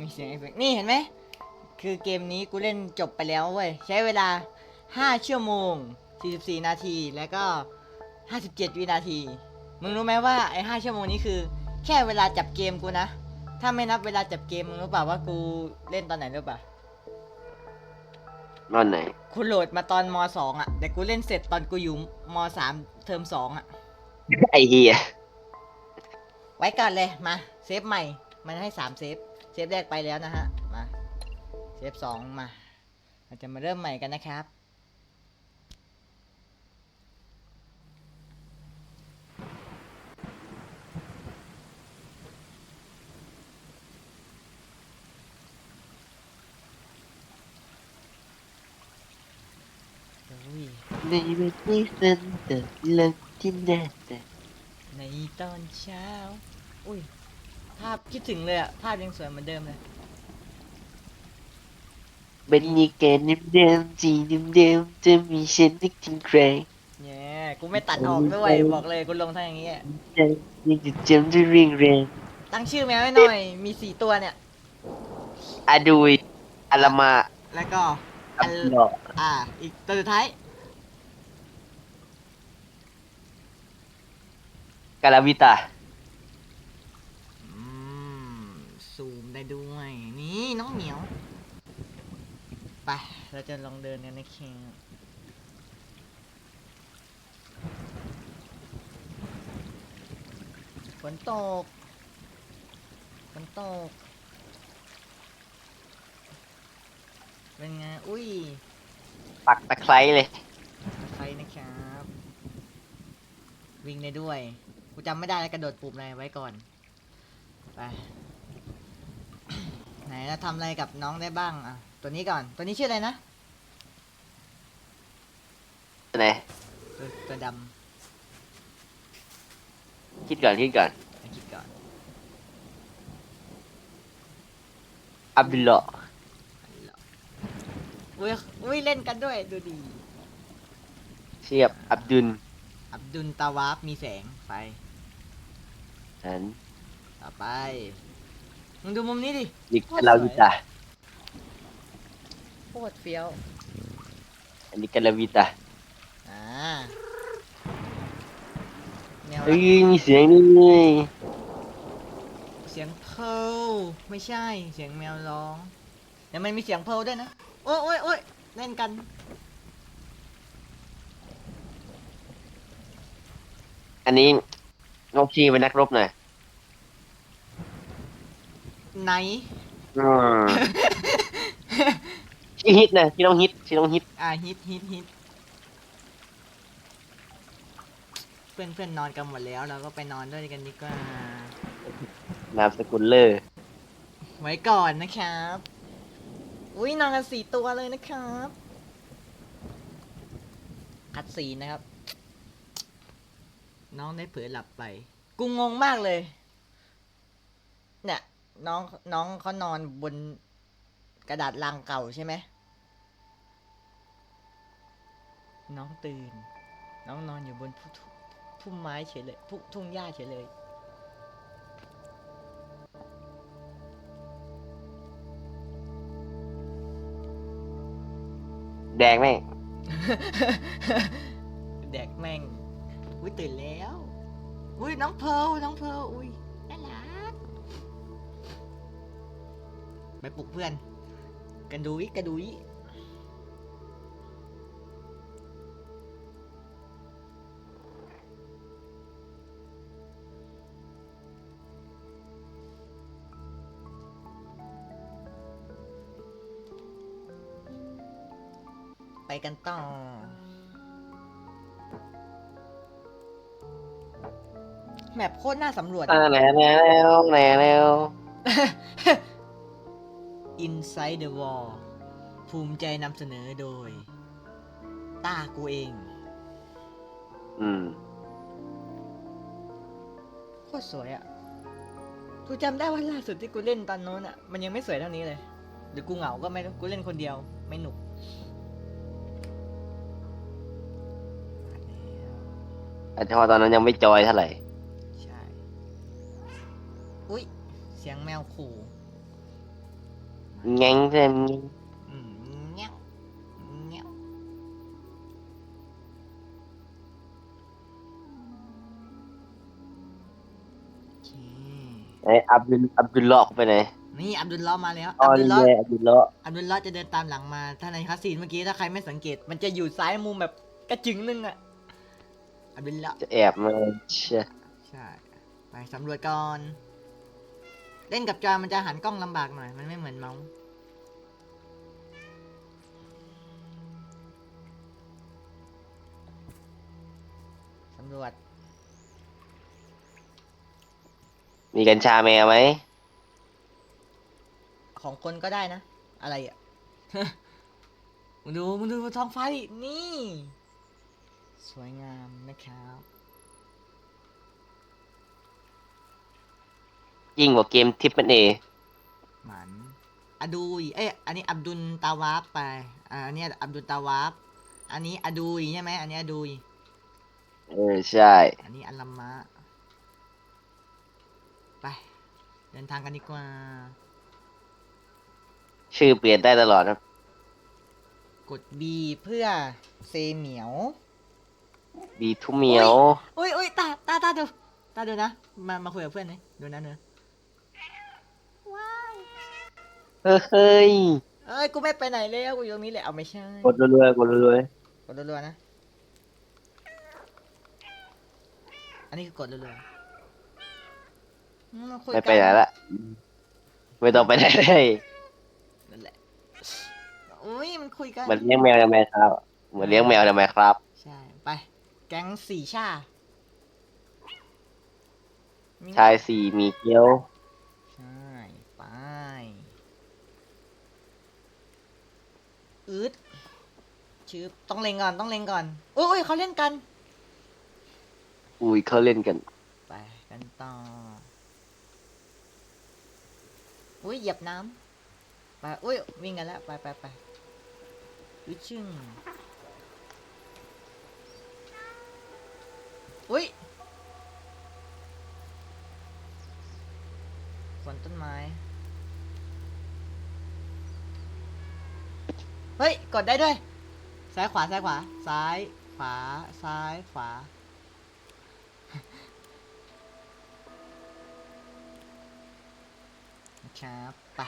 มีเสียงเอฟเฟกต์นี่เห็นไหม คือเกมนี้กูเล่นจบไปแล้วเว้ย ใช้เวลา 5 ชั่วโมง 44 นาที แล้วก็ 57 วินาที มึงรู้ไหมว่าไอ้ 5 ชั่วโมงนี้คือ แค่เวลาจับเกมกูนะ ถ้าไม่นับเวลาจับเกมมึงรู้เปล่าว่ากูเล่นตอนไหนรู้เปล่านอนไหน กูโหลดมาตอนม 2 อะ แต่กูเล่นเสร็จตอนกูอยู่ม 3 เทอม2อะ ไอเฮียไว้ก่อนเลย มา เซฟใหม่ มันให้3เซฟเซฟ แรกไปแล้วนะฮะ มาเซฟ2มา เราจะมาเริ่มใหม่กันนะครับอุ้ยในวันนี้ฉันจะเลิกที่แน่แต่ในตอนเช้า อุ้ย ภาพคิดถึงเลยอะภาพยังสวยเหมือนเดิมเลย บรรยากาศเดิมๆจีเดิมๆจะมีฉันนึกถึงใครเนี่ยกูไม่ตัดออกด้วยบอกเลยกูลงทางอย่างเงี้ยใจยังจะจำได้เรียงแรงตั้งชื่อแมวให้หน่อย มีสี่ตัวเนี่ยอาดุยอาลามาแล้วก็อัอัลนลอฮ์อ่า อีกตัวสุดท้าย กาลาวิตา อืม ซูมได้ด้วย นี่น้องเหมียว ไป เราจะลองเดินกันนะเคฝนตกฝนตก เป็นไง อุ้ยปักตะไคร้เลย ใครนะครับ วิ่งได้ด้วย กูจำไม่ได้แล้วกระโดดปุ่มอะไรไว้ก่อน ไป ไหนเราทำอะไรกับน้องได้บ้างอะตัวนี้ก่อน ตัวนี้ชื่ออะไรนะ ไหนตัวตัวดคิดก่อนคิดก่อนำให้คิดก่อน อับดุลลอฮ์อันเหรออุ้ยอุ้ยเล่นกันด้วยดูดี เชียบอับดุลอับดุลตาวาฟมีแสงไปฉันต่อไป มึงดูมุมนี้ดินี่กาลาวิตาโคตรเฟี้ยว อันนี้กาลาวิตาอ่าแนวเฮ้ยมีเสียงนี่เลยเสียงเพลไม่ใช่ เสียงแมวร้องแต่มันมีเสียงเพลด้วยนะ โอ้ยโอ้ยโอ้ยเล่นกัน อันนี้งบชีเป็นนักรบหน่อย ไหนอืมชื่อฮิตนะชื่อน้องฮิตชื่อน้องฮิตอ่าฮิตฮิตฮิตเพื่อนเพื่อนนอนกันหมดแล้วเราก็ไปนอนด้วยกันดีกว่านามสกุลเลอร์ไว้ก่อนนะครับ อุ้ยนอนกันสี่ตัวเลยนะครับคัดสีนนะครับ น้องได้เผลอหลับไป กูงงมากเลยเนี่ย น้องน้องเขานอนบนกระดาษลังเก่าใช่ไหม น้องตื่น น้องนอนอยู่บนพุ่มพุ่มไม้เฉยเลยพุ่มทุ่งหญ้าเฉยเลย แดงไหมงแดกแม่ง อุ้ยตื่นแล้ว อุ้ยน้องเพร์ลน้องเพร์ลอุ้ย ไปปลุกเพื่อนกระดุยกระดุยไปกันต่อ แมปโคตรน่าสำรวจแหน่แน่แล้วแหน่แล้ว Inside the Wall ภูมิใจนำเสนอโดย ต้ากูเอง อืมโคตรสวยอะ่ะ กูจำได้ว่าล่าสุดที่กูเล่นตอนโน้นอะ่ะ มันยังไม่สวยเท่านี้เลย หรือกูเหงาก็ไม่รู้ กูเล่นคนเดียว ไม่หนุก อาจจะเพราะตอนนั้นยังไม่จอยเท่าไหร่ ใช่ อุ๊ย เสียงแมวขู่ แง้งใช่ไหมอืมเงี้ยวเงี้ยวโอเคไอ้อับดุลอับดุลเลาะไปไหนนี่อับดุลเลาะห์มาแล้วอ๋ออับดุลนี่เลาะไงห์อับดุลเลาะอับดุลเลาะห์จะเดินตามหลังมา ถ้าในคัสซีนเมื่อกี้ถ้าใครไม่สังเกต มันจะอยู่ซ้ายมุมแบบกระจึงนึงอะอับดุลเลาะห์จะแอบมาเชี่ยใช่ ไปสำรวจก่อน เล่นกับจอยมันจะหันกล้องลำบากหน่อย มันไม่เหมือนเมาส์สำรวจมีกัญชาแมวไหมของคนก็ได้นะ อะไรอะ มึงดูมึงดูท้องฟ้าดินี่ สวยงามนะครับ ยิ่งกว่าเกมทิปมันเอหมันอดูยเอ้ยอันนี้อับดุลตาวาบไปอ่าอันนี้อับดุลตาวาบอันนี้อดูยใช่ไหมอันนี้อดูยเออใช่ อันนี้อัลลัมมะไป เดินทางกันดีกว่า ชื่อเปลี่ยนได้ตลอดนะกด B เพื่อเซเหมียวบีทุเหมียว อุ้ยอุ้ยตาตาตาดู ตาดูนะ มามาคุยกับเพื่อนเลยดูนะเนอะว้าว เฮ้ยเฮ้ยเอ้ย กูไม่ไปไหนแล้ว กูอยู่ตรงนี้แหละ เอาไม่ใช่กดรัวๆกดรัวกดรัวๆนะ อันนี้คือกดรัวๆอืมมาคุยๆกัไม่ไปไหนละไม่ต้องไปไหนเลยนั่นแหละอุ้ยมันคุยกัน เหมือนเลี้ยงแมวในแมครับเหมือนเลี้ยงแมวในแมครับ ใช่ ไป แก๊งสี่ชามีชายสี่มีเกี้ยว ใช่ ไป อืดชืบต้องเล็งก่อนต้องเล็งก่อนอุ้ยอุ้ยเขาเล่นกัน อุ้ยเขาเล่นกัน ไปกันต่ออุ้ยเหยียบน้ำไปอุ้ยวิ่งกันแล้วไปไปไปอุ้ยชึ่งอุ้ยฝนต้นไม้ เฮ้ย กดได้ด้วย ซ้ายขวาซ้ายขวา ซ้ายขวาซ้ายขวา ครับไป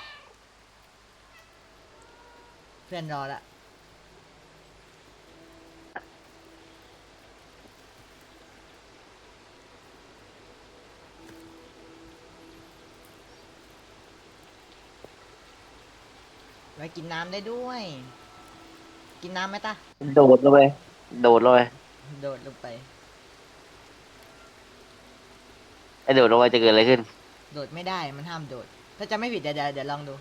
เพื่อนรอละไว้กินน้ำได้ด้วย กินน้ำไหมตาโดดลงไปโดดลงไปโดดลงไป ไอ้โดดลงไปจะเกิดอะไรขึ้น โดดไม่ได้มันห้ามโดด ถ้าจะไม่ผิดเดี๋ยวเดี๋ยวเดี๋ยวลองดู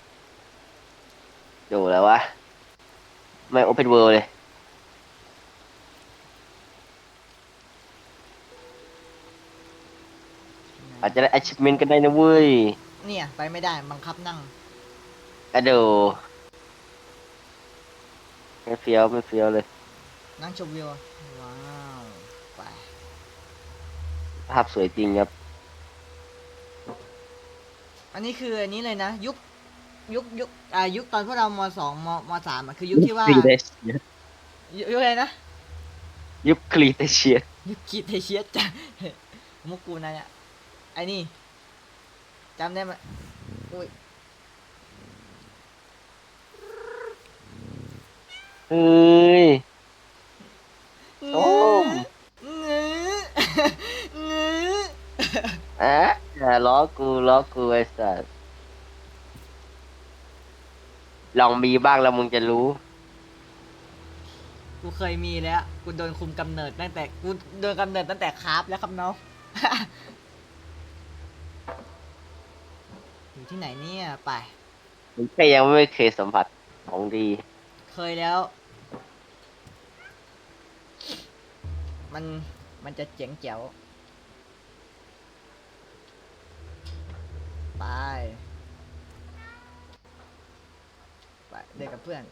โดดแล้ววะ ไม่โอเพนเวิลด์เลย อาจจะได้ achievement กันได้นะเว้ยเนี่ย ไปไม่ได้บังคับนั่งอะโด ไม่เฟี้ยวไม่เฟี้ยวเลยนั่งชมวิวว้าวไปภาพสวยจริงครับ อันนี้คืออันนี้เลยนะ ยุคยุคยุคอ่ายุคตอนพวกเรามสองมมสามอะคือยุคที่ว่าครีเตเชียยุยุคอะไรนะ ยุคครีเตเชียยุคคิดเทเชียจ้ะ มุกกูนะเนี่ยไอ้นี่จำได้ไหมอุ้ย เฮ้ย โอ้ เงื้อเงื้ออะอย่าล้อกูล้อกูไอ้สัสลองมีบ้างแล้วมึงจะรู้ กูเคยมีแล้ว กูโดนคุมกำเนิดตั้งแต่ กูโดนกำเนิดตั้งแต่คราฟแล้วครับน้อง อยู่ที่ไหนเนี่ย ไป มึงแค่ยังไม่เคยสัมผัสของดี เคยแล้ว มันมันจะเจ๋งแจ๋วไปไปเดินกับเพื่อน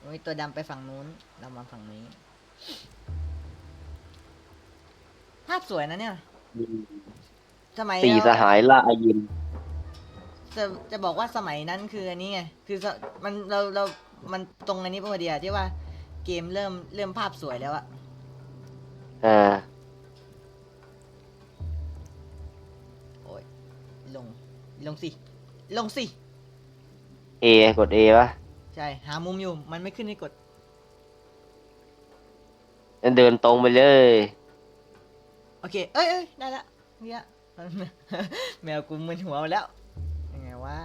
โอ้ยตัวดำไปฝั่งนู้นเรามาฝั่งนี้ ภาพสวยนะเนี่ยสมัยสี่เราสหายล่าอายินจะจะบอกว่าสมัยนั้นคืออันนี้ไง คือสมันเราเรา มันตรงอันนี้พอดีอะที่ว่าเกมเริ่มเริ่มภาพสวยแล้วอะอ่า โอ้ยลงลงสิ ลงสิเอกดเอปะใช่ หามุมอยู่ มันไม่ขึ้นให้กด งั้นเดินตรงไปเลย โอเค เอ้ยเอ้ยได้ละเนี่ยแมวกูมึนหัวหมดแล้ว ยังไงวะ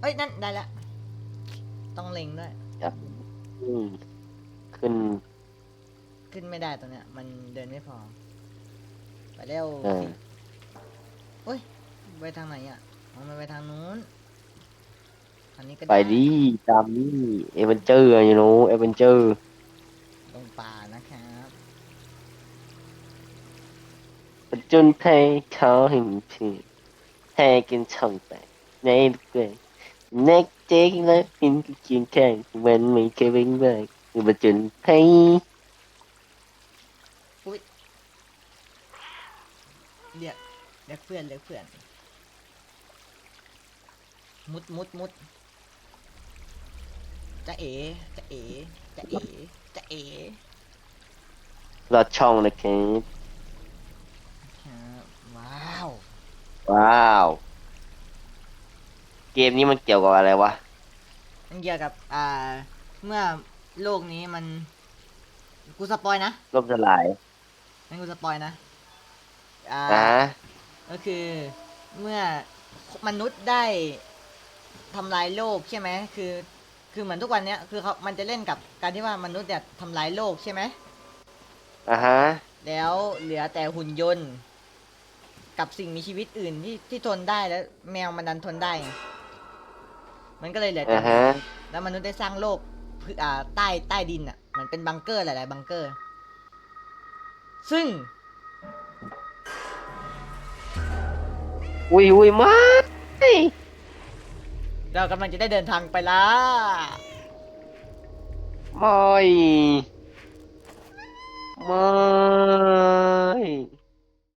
เอ้ย นั่น ได้ละ ต้องเล็งด้วย อืมขึ้น ขึ้นไม่ได้ตรงเนี้ย มันเดินไม่พอ ไปเร็วเออสิโอ้ย ไปทางไหนอะอ๋อมันไปทางนู้นทางนี้ก็ไปดิตามนี่เอเวนเจอร์อยู่นู้เอเวนเจอร์ลงป่านะครับจนให้เขาเห็นพี่ให้กินช่องแตกในทุกเรื่องนักเจ๊กและพินก็เคียงข้างมันไม่เคยเป็นไรคือมาจนให้เรียกเรียกเพื่อนเรียกเพื่อน มุดมุดมุดจะเอ๋จะเอ๋จะเอ๋จะเอ๋รอดช่องนะครับครับว้าว ว้าว เกมนี้มันเกี่ยวกับอะไรวะ มันเกี่ยวกับอ่า เมื่อโลกนี้มัน กูสปอยนะล่มสลายงั้นกูสปอยนะ อ่าอะก็คือเมื่อมนุษย์ได้ทำลายโลกใช่ไหมคือ คือเหมือนทุกวันเนี้ยคือเขามันจะเล่นกับการที่ว่ามนุษย์เนี่ยทำลายโลกใช่ไหม อะฮะ แล้วเหลือแต่หุ่นยนต์ กับสิ่งมีชีวิตอื่นที่ที่ทนได้แล้ว แมวมันดันทนได้ไง มันก็เลยเหลือแต่อะฮะ แล้วมนุษย์ได้สร้างโลกพือ่าใต้ใต้ดินอะเหมันเป็นบังเกอร์หลาย ๆ บังเกอร์ ซึ่งอุ้ยอุ้ยไมาเรากำลังจะได้เดินทางไปละไม่ไม่